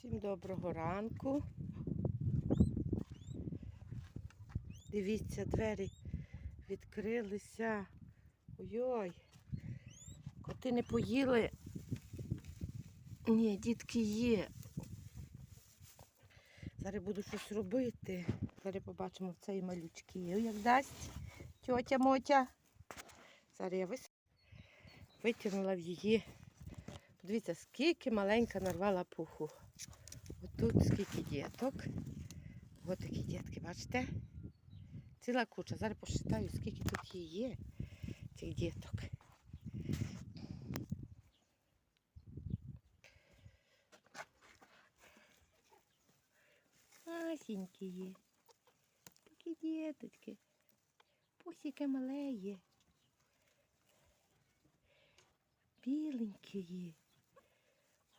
Всім доброго ранку. Дивіться, двері відкрилися. Ой-ой. Коти не поїли. Ні, дітки є. Зараз буду щось робити. Зараз побачимо в цей малючки. Як дасть тьотя Мотя. Зараз я вис... витягнула в її. Подивіться, скільки маленька нарвала пуху. Отут скільки діток. Ось такі дітки, бачите? Ціла куча. Зараз посчитаю, скільки тут є, цих діток. Масенькі є. Такі діточки. Пусіки мале є. Біленькі є.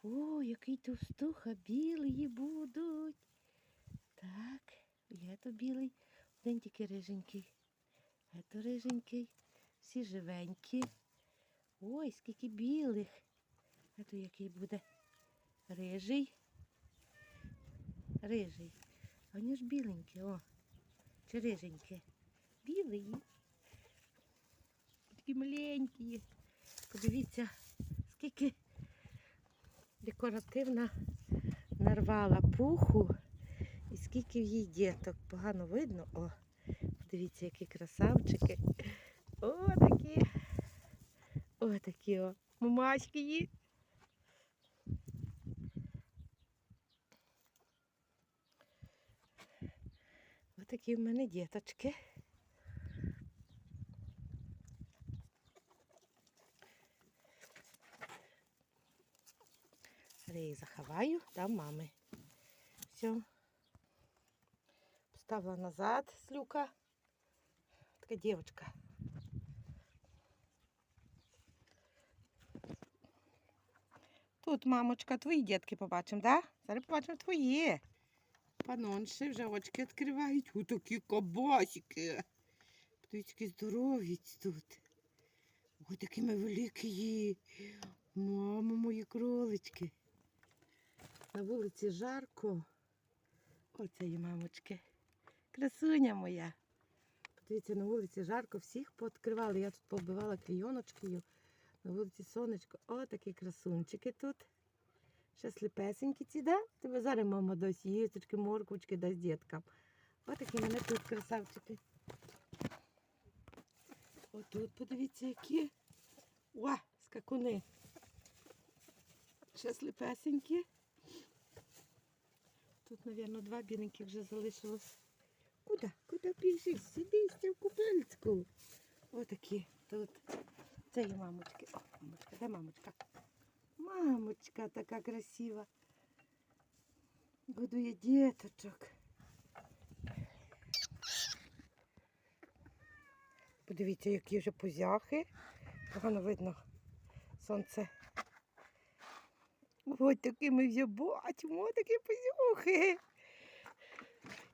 О, який товстуха, білий будуть. Так, є то білий, один тільки риженький. Є то риженький, всі живенькі. Ой, скільки білих. А то який буде рижий. Рижий. А вони ж біленькі, о. Чи риженькі. Білий. Такі маленькі. Подивіться, скільки декоративна нарвала пуху і скільки в їй діток. Погано видно. О, подивіться, які красавчики. О, такі. О, такі о. Мамачки її. Ось такі в мене діточки. Я їх заховаю, дам мами. Все. Поставила назад з люка. Така дівчинка. Тут, мамочка, твої дітки побачимо, да? Зараз побачимо твої. Панонші вже очки відкривають. У такі кабасики. Які здорові тут. Ой, такі ми великі. Мамо, мої кролички. На вулиці жарко. Оце мамочки. Красуня моя. Подивіться, на вулиці жарко, всіх пооткривали. Я тут побивала клійоночкою. На вулиці сонечко. О, такі красунчики тут. Ще сліпесенькі ці, да? Тебе зараз мама дасть їсточки, морквочки дасть діткам. О, такі мене тут красавчики. Отут подивіться, які. Уа, скакуни. Ще сліпесенькі. Тут, мабуть, два біленьких вже залишилось. Куди? Куди біжиш? Сиди в купельцьку. Отакі тут. Це є мамочки. О, мамочка, де мамочка? Мамочка така красива. Годує діточок. Подивіться, які вже позяхи. Погано видно сонце. Ось такі ми вже бачимо, ось такі пузюхи.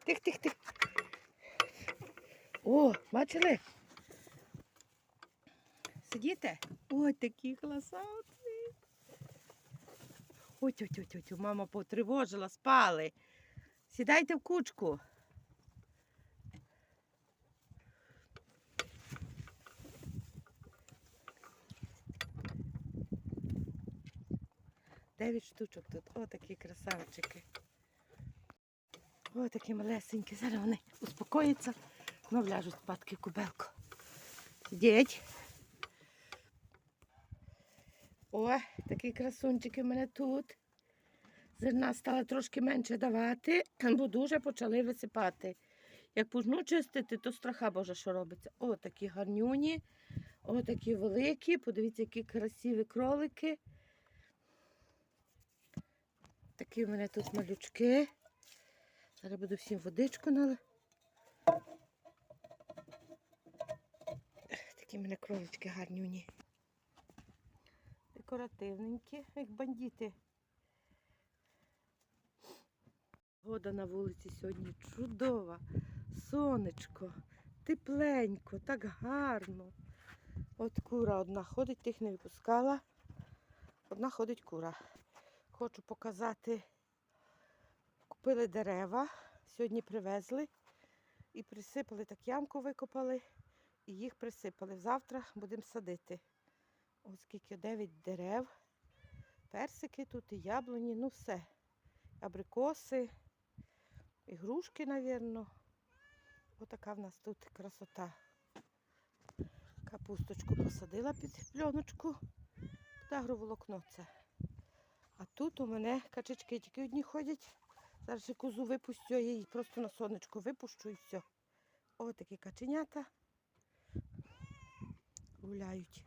Тих, тих, тих. О, бачили? Сидіте? Ось такі красавці. Ось, ось, ось, ой, мама потривожила, спали. Сідайте в кучку. Дев'ять штучок тут. О, такі красавчики. О, такі малесенькі. Зараз вони успокояться. Ну, вляжуть спадки в кубелку. Сидіть. О, такі красунчики в мене тут. Зерна стало трошки менше давати, бо дуже почали висипати. Як почну чистити, то страха Божа, що робиться. О, такі гарнюні, о, такі великі. Подивіться, які красиві кролики. Такі в мене тут малючки. Зараз буду всім водичку налити. Такі в мене кролички гарнюні. Декоративненькі, як бандити. Погода на вулиці сьогодні чудова. Сонечко, тепленько, так гарно. От кура одна ходить, тих не випускала. Одна ходить кура. Хочу показати Купили дерева, сьогодні привезли і присипали, так ямку викопали і їх присипали. Завтра будемо садити. Ось скільки 9 дерев. Персики тут і яблуні, ну все. Абрикоси, і грушки, мабуть. Отака в нас тут красота. Капусточку посадила під пленочку. Під агроволокно це. А тут у мене качечки тільки одні ходять. Зараз ще козу випустю, я її просто на сонечко випущу і все. Ось такі каченята гуляють.